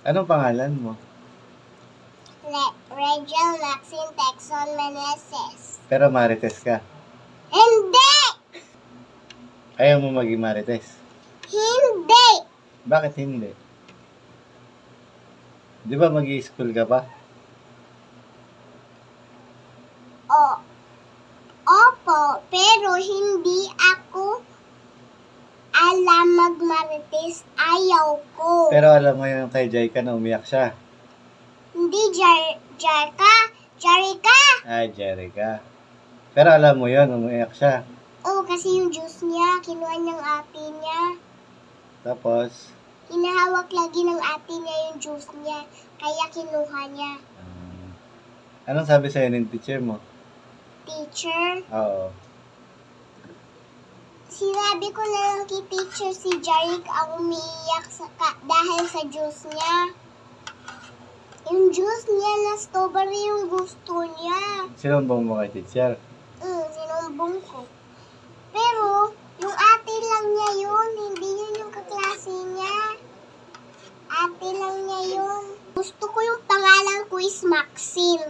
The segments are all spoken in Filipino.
Anong pangalan mo? Le- Regel Maxine Texon Meneses. Pero Marites ka. Hindi! Ayaw mo maging Marites. Hindi! Bakit hindi? Di ba mag school ka pa? O. Opo, pero hindi ako alam magmarites. Ayaw ko. Pero alam mo yung kay Jai ka na umiyak siya. Hindi jar Jarka. Jarika. Ah, Jerry ka. Pero alam mo yon umiyak siya. Oo, kasi yung juice niya, kinuha niyang ate niya. Tapos, Hinahawak lagi ng ate niya yung juice niya. Kaya kinuha niya. um, anong sabi sa'yo ng teacher mo? Teacher, Oo. Sinabi ko na lang kay teacher si Jarik ang umiiyak sa ka, dahil sa juice niya. Yung juice niya na strawberry yung gusto niya. Sinumbong mo kay teacher. Mm, sinumbong ko. Pero, yung ate lang niya yun, hindi yun yung kaklase niya. Ate lang niya yun. Gusto ko yung pangalan ko is Maxine.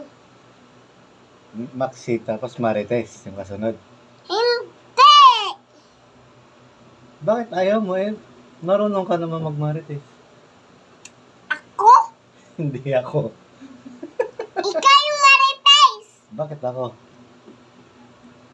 M- Maxi, tapos Marites, yung kasunod. Hindi! Bakit ayaw mo eh? Marunong ka naman mag-Marites. Ako? Hindi ako. Ikaw yung Marites! Bakit ako?